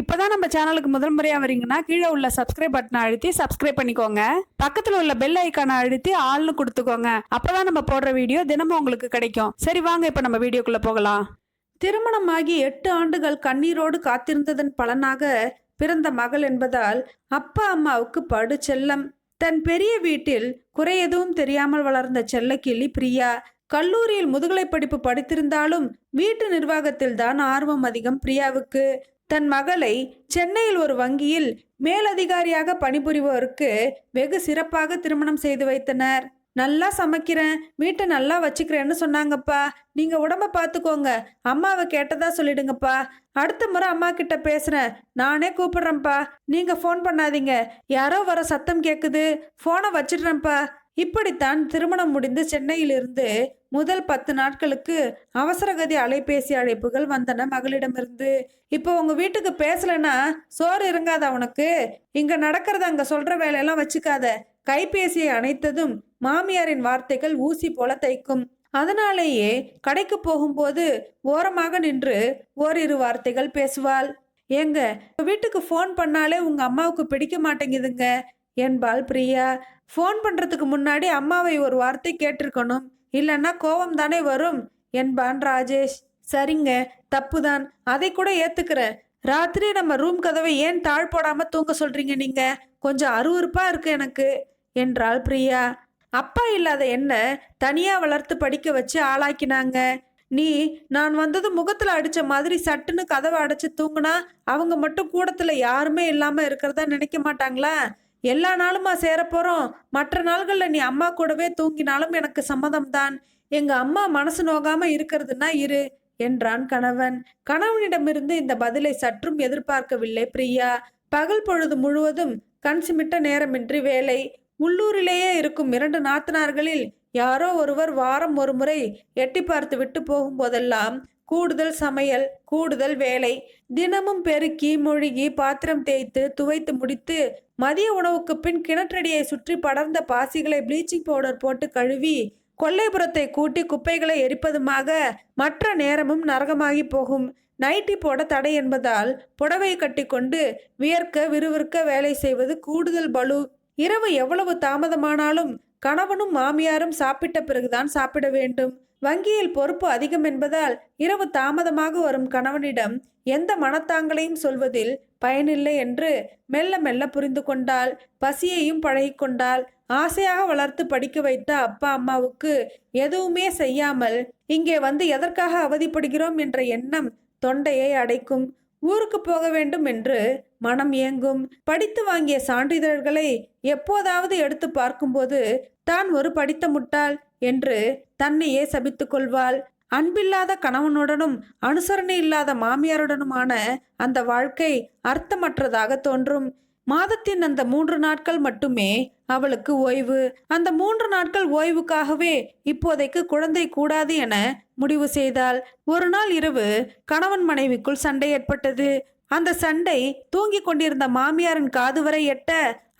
இப்போதான் நம்ம சேனலுக்கு முதல் முறையாக வரீங்கன்னா கீழே உள்ள சப்ஸ்கிரைப் பட்டனை அழுத்தி சப்ஸ்கிரைப் பண்ணிக்கோங்க. பக்கத்தில் உள்ள பெல் ஐக்கானை அழுத்தி ஆள்னு கொடுத்துக்கோங்க. அப்போதான் நம்ம போடுற வீடியோ தினமும் உங்களுக்கு கிடைக்கும். சரி வாங்க இப்போ நம்ம வீடியோக்குள்ளே போகலாம். திருமணமாகி எட்டு ஆண்டுகள் கண்ணீரோடு காத்திருந்ததன் பலனாக பிறந்த மகள் என்பதால் அப்பா அம்மாவுக்கு படு செல்லம். தன் பெரிய வீட்டில் குறை எதுவும் தெரியாமல் வளர்ந்த செல்லக்கிளி பிரியா கல்லூரியில் முதுகலை படிப்பு படித்திருந்தாலும் வீட்டு நிர்வாகத்தில் தான் ஆர்வம் அதிகம் பிரியாவுக்கு. தன் மகளை சென்னையில் ஒரு வங்கியில் மேலதிகாரியாக பணிபுரிவோருக்கு வெகு சிறப்பாக திருமணம் செய்து வைத்தனர். நல்லா சமைக்கிறேன் வீட்டை நல்லா வச்சுக்கிறேன்னு சொன்னாங்கப்பா. நீங்கள் உடம்ப பார்த்துக்கோங்க அம்மாவை கேட்டதா சொல்லிடுங்கப்பா. அடுத்த முறை அம்மா கிட்ட பேசுகிறேன் நானே கூப்பிடுறேன்ப்பா. நீங்கள் ஃபோன் பண்ணாதீங்க. யாரோ வர சத்தம் கேட்குது ஃபோனை வச்சிடுறேன்ப்பா. இப்படித்தான் திருமணம் முடிந்து சென்னையிலிருந்து முதல் பத்து நாட்களுக்கு அவசரகதி அலைபேசி அழைப்புகள் வந்தன மகளிடமிருந்து. இப்போ உங்க வீட்டுக்கு பேசலனா சோறு இறங்காத உனக்கு? இங்க நடக்கிறத அங்க சொல்ற வேலையெல்லாம் வச்சுக்காத. கைபேசியை அணைத்ததும் மாமியாரின் வார்த்தைகள் ஊசி போல தைக்கும். அதனாலேயே கடைக்கு போகும்போது ஓரமாக நின்று ஓரிரு வார்த்தைகள் பேசுவாள். ஏங்க வீட்டுக்கு ஃபோன் பண்ணாலே உங்க அம்மாவுக்கு பிடிக்க மாட்டேங்குதுங்க. என்பாள் பிரியா. ஃபோன் பண்ணுறதுக்கு முன்னாடி அம்மாவை ஒரு வார்த்தை கேட்டிருக்கணும். இல்லைன்னா கோபம் தானே வரும். என்பான் ராஜேஷ். சரிங்க தப்புதான். அதை கூட ஏற்றுக்கிறேன் ராத்திரி நம்ம ரூம் கதவை ஏன் தாழ் போடாமல் தூங்க சொல்கிறீங்க நீங்கள் கொஞ்சம் அருவறுப்பாக இருக்கு எனக்கு என்றாள் பிரியா. அப்பா இல்லாத என்ன? தனியாக வளர்த்து படிக்க வச்சு ஆளாக்கினாங்க. நீ நான் வந்தது முகத்தில் அடித்த மாதிரி சட்டுன்னு கதவை அடைச்சி தூங்குனா அவங்க மட்டும் கூடத்தில் யாருமே இல்லாமல் இருக்கிறதா நினைக்க மாட்டாங்களா? எல்லா நாளுமா சேரப்போகிறோம் மற்ற நாள்களில் நீ அம்மா கூடவே தூங்கினாலும் எனக்கு சம்மதம்தான். எங்கள் அம்மா மனசு நோகாமல் இருக்கிறதுனா இரு என்றான் கணவன். கணவனிடமிருந்து இந்த பதிலை சற்றும் எதிர்பார்க்கவில்லை பிரியா. பகல் பொழுது முழுவதும் கண் சிமிட்ட நேரமின்றி வேலை. உள்ளூரிலேயே இருக்கும் இரண்டு நாத்தனார்களில் யாரோ ஒருவர் வாரம் ஒரு முறை எட்டி பார்த்து விட்டு போகும்போதெல்லாம் கூடுதல் சமையல் கூடுதல் வேலை. தினமும் பெருக்கி மொழிகி பாத்திரம் தேய்த்து துவைத்து முடித்து மதிய உணவுக்கு பின் கிணற்றடியை சுற்றி படர்ந்த பாசிகளை ப்ளீச்சிங் பவுடர் போட்டு கழுவி கொல்லைப்புறத்தை கூட்டி குப்பைகளை எரிப்பதுமாக மற்ற நேரமும் நரகமாகி போகும். நைட்டி போட தடை என்பதால் புடவை கட்டிக்கொண்டு வியர்க்க விறுவிற்க வேலை செய்வது கூடுதல் பலு. இரவு எவ்வளவு தாமதமானாலும் கணவனும் மாமியாரும் சாப்பிட்ட பிறகுதான் சாப்பிட வேண்டும். வங்கியில் பொறுப்பு அதிகம் என்பதால் இரவு தாமதமாக வரும் கணவனிடம் எந்த மனத்தாங்களையும் சொல்வதில் பயனில்லை என்று மெல்ல மெல்ல புரிந்து கொண்டால் பசியையும் பழகிக்கொண்டால் ஆசையாக வளர்த்து படிக்க வைத்த அப்பா அம்மாவுக்கு எதுவுமே செய்யாமல் இங்கே வந்து எதற்காக அவதிப்படுகிறோம் என்ற எண்ணம் தொண்டையை அடைக்கும். ஊருக்கு போக வேண்டும் என்று மனம் ஏங்கும். படித்து வாங்கிய சான்றிதழ்களை எப்போதாவது எடுத்து பார்க்கும்போது தான் ஒரு படித்த முட்டாள். என்று தன்னையே சபித்து கொள்வாள். அன்பில்லாத கணவனுடனும் அனுசரணை இல்லாத மாமியாருடனுமான அந்த வாழ்க்கை அர்த்தமற்றதாக தோன்றும். மாதத்தின் அந்த மூன்று நாட்கள் மட்டுமே அவளுக்கு ஓய்வு. அந்த மூன்று நாட்கள் ஓய்வுக்காகவே இப்போதைக்கு குழந்தை கூடாது என முடிவு செய்தாள். ஒரு நாள் இரவு கணவன் மனைவிக்குள் சண்டை ஏற்பட்டது. அந்த சண்டை தூங்கிக் கொண்டிருந்த மாமியாரின் காது வரை எட்ட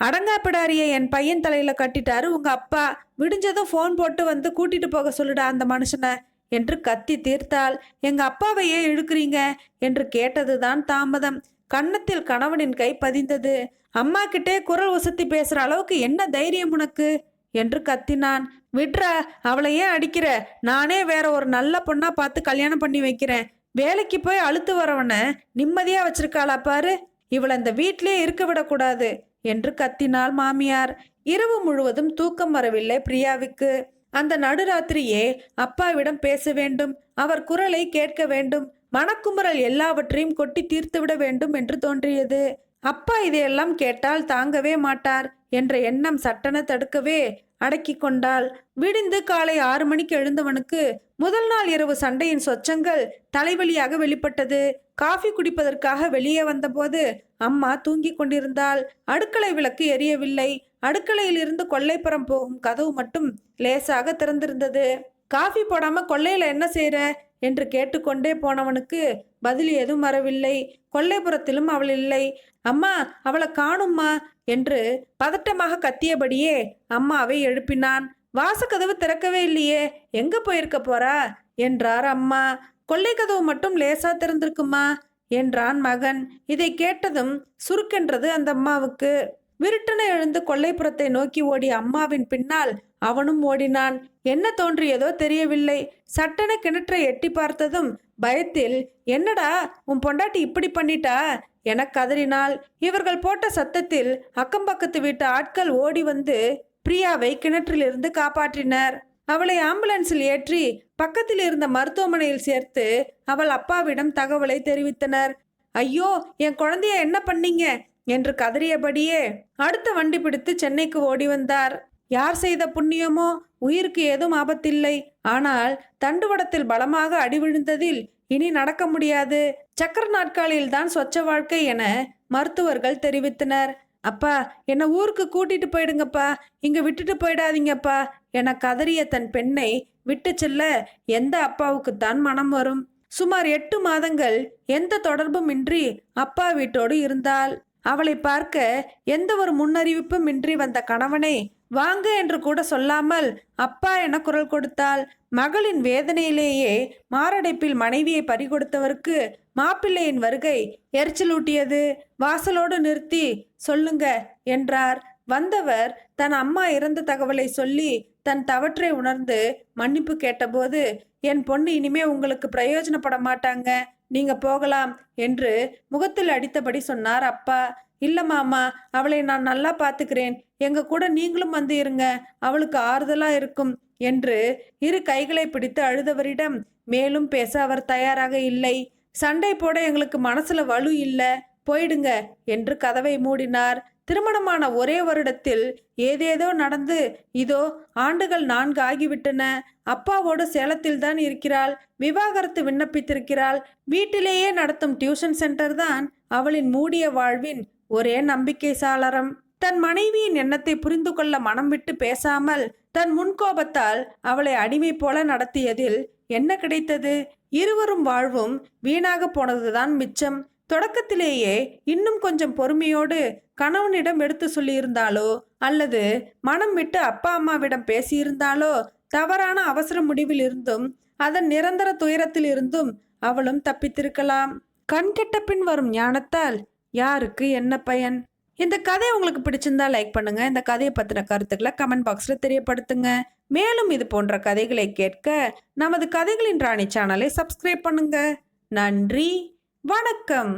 அடங்காப்பிடாரியை என் பையன் தலையில் கட்டிட்டாரு. உங்கள் அப்பா விடிஞ்சதும் ஃபோன் போட்டு வந்து கூட்டிட்டு போக சொல்லுடா அந்த மனுஷனை என்று கத்தி தீர்த்தால் எங்கள் அப்பாவையே இழுக்கிறீங்க? என்று கேட்டதுதான் தாமதம். கன்னத்தில் கணவனின் கை பதிந்தது. அம்மா கிட்டே குரல் உசத்தி பேசுகிற அளவுக்கு என்ன தைரியம் உனக்கு? என்று கத்தினான். விட்ரா அவளை ஏன் அடிக்கிற? நானே வேற ஒரு நல்ல பொண்ணா பார்த்து கல்யாணம் பண்ணி வைக்கிறேன். வேலைக்கு போய் அழுத்து வரவனை நிம்மதியா வச்சிருக்காளா பாரு? இவளை இந்த வீட்டிலே இருக்க விடக்கூடாது. என்று கத்தினாள் மாமியார். இரவு முழுவதும் தூக்கம் வரவில்லை பிரியாவுக்கு. அந்த நடுராத்திரியே அப்பாவிடம் பேச வேண்டும் அவர் குரலை கேட்க வேண்டும் மனக்குமுறல் எல்லாவற்றையும் கொட்டி தீர்த்துவிட வேண்டும் என்று தோன்றியது. அப்பா இதையெல்லாம் கேட்டால் தாங்கவே மாட்டார் என்ற எண்ணம் சட்டென தடுக்கவே அடக்கி கொண்டாள். விடிந்து காலை ஆறு மணிக்கு எழுந்தவனுக்கு முதல் நாள் இரவு சண்டையின் சொச்சங்கள் தலைவலியாக வெளிப்பட்டது. காஃபி குடிப்பதற்காக வெளியே வந்தபோது அம்மா தூங்கிக் கொண்டிருந்தாள். அடுக்களை விளக்கு எரியவில்லை. அடுக்கலையில் இருந்து கொல்லைப்புறம் போகும் கதவு மட்டும் லேசாக திறந்திருந்தது. காஃபி போடாம கொள்ளையில என்ன செய்யற என்று கேட்டுக்கொண்டே போனவனுக்கு பதில் எதுவும் வரவில்லை. கொல்லைப்புறத்திலும் அவள் இல்லை. அம்மா அவளை காணும்மா என்று பதட்டமாக கத்தியபடியே அம்மாவை எழுப்பினான். வாசக்கதவு திறக்கவே இல்லையே. எங்க போயிருக்க போறா? என்றார் அம்மா. கொல்லை கதவு மட்டும் லேசா திறந்திருக்குமா? என்றான் மகன். இதை கேட்டதும் சுருக்கென்றது அந்த அம்மாவுக்கு. விருட்டென எழுந்து கொல்லைப்புறத்தை நோக்கி ஓடிய அம்மாவின் பின்னால் அவனும் ஓடினான். என்ன தோன்றியதோ தெரியவில்லை. சட்டென கிணற்றை எட்டி பார்த்ததும் பயத்தில் என்னடா உன் பொண்டாட்டி இப்படி பண்ணிட்டா? என கதறினாள். இவர்கள் போட்ட சத்தத்தில் அக்கம்பக்கத்து வீட்டு ஆட்கள் ஓடி வந்து பிரியாவை கிணற்றிலிருந்து காப்பாற்றினர். அவளை ஆம்புலன்ஸில் ஏற்றி பக்கத்தில் இருந்த மருத்துவமனையில் சேர்த்து அவள் அப்பாவிடம் தகவலை தெரிவித்தனர். ஐயோ என் குழந்தைய என்ன பண்ணீங்க? என்று கதறியபடியே அடுத்த வண்டி பிடித்து சென்னைக்கு ஓடி வந்தார். யார் செய்த புண்ணியமோ? உயிருக்கு ஏதும் ஆபத்தில்லை. ஆனால் தண்டுவடத்தில் பலமாக அடி விழுந்ததில் இனி நடக்க முடியாது. சக்கர நாட்காலியில் தான் சொச்ச வாழ்க்கை என மருத்துவர்கள் தெரிவித்தனர். அப்பா என்னை ஊருக்கு கூட்டிட்டு போயிடுங்கப்பா. இங்கே விட்டுட்டு போயிடாதீங்கப்பா. என கதறிய தன் பெண்ணை விட்டு செல்ல எந்த அப்பாவுக்குத்தான் மனம் வரும். சுமார் எட்டு மாதங்கள் எந்த தொடர்பும் இன்றி அப்பா வீட்டோடு இருந்தாள். அவளை பார்க்க எந்த ஒரு முன்னறிவிப்பும் இன்றி வந்த கணவனை வாங்க என்று கூட சொல்லாமல் அப்பா என குரல் கொடுத்தாள் மகளின் வேதனையிலேயே மாரடைப்பில் மனைவியை பறிகொடுத்தவருக்கு மாப்பிள்ளையின் வருகை எரிச்சலூட்டியது. வாசலோடு நிறுத்தி சொல்லுங்க என்றார். வந்தவர் தன் அம்மா இறந்த தகவலை சொல்லி தன் தவற்றை உணர்ந்து மன்னிப்பு கேட்டபோது என் பொண்ணு இனிமே உங்களுக்கு பிரயோஜனப்பட மாட்டாங்க. நீங்க போகலாம் என்று முகத்தில் அடித்தபடி சொன்னார் அப்பா. இல்ல மாமா அவளை நான் நல்லா பார்த்துக்கிறேன் எங்க கூட நீங்களும் வந்து இருங்க. அவளுக்கு ஆறுதலா இருக்கும் என்று இரு கைகளை பிடித்து அழுதவரிடம் மேலும் பேச அவர் தயாராக இல்லை. சண்டை போட எங்களுக்கு மனசுல வலு இல்லை. போயிடுங்க என்று கதவை மூடினார். திருமணமான ஒரே வருடத்தில் ஏதேதோ நடந்து இதோ ஆண்டுகள் நான்கு ஆகிவிட்டன அப்பாவோடு சேலத்தில் தான் இருக்கிறாள். விவாகரத்து விண்ணப்பித்திருக்கிறாள். வீட்டிலேயே நடத்தும் டியூஷன் சென்டர் தான். அவளின் மூடிய வாழ்வின் ஒரே நம்பிக்கை சாளரம். தன் மனைவியின் எண்ணத்தை புரிந்து கொள்ள மனம் விட்டு பேசாமல் தன் முன்கோபத்தால் அவளை அடிமை போல நடத்தியதில் என்ன கிடைத்தது? இருவரும் வாழ்வும் வீணாக போனதுதான் மிச்சம். தொடக்கத்திலேயே இன்னும் கொஞ்சம் பொறுமையோடு கணவனிடம் எடுத்து சொல்லியிருந்தாலோ அல்லது மனம் விட்டு அப்பா அம்மாவிடம் பேசியிருந்தாலோ தவறான அவசர முடிவில் இருந்தும் அதன் நிரந்தர துயரத்தில் இருந்தும் அவளும் தப்பித்திருக்கலாம். கண்கெட்ட பின் வரும் ஞானத்தால் யாருக்கு என்ன பயன்? இந்த கதை உங்களுக்கு பிடிச்சிருந்தா லைக் பண்ணுங்க. இந்த கதையை பற்றின கருத்துக்களை கமெண்ட் பாக்ஸில் தெரியப்படுத்துங்க. மேலும் இது போன்ற கதைகளை கேட்க நமது கதைகளின் ராணி சேனலை சப்ஸ்கிரைப் பண்ணுங்க. நன்றி. வணக்கம்.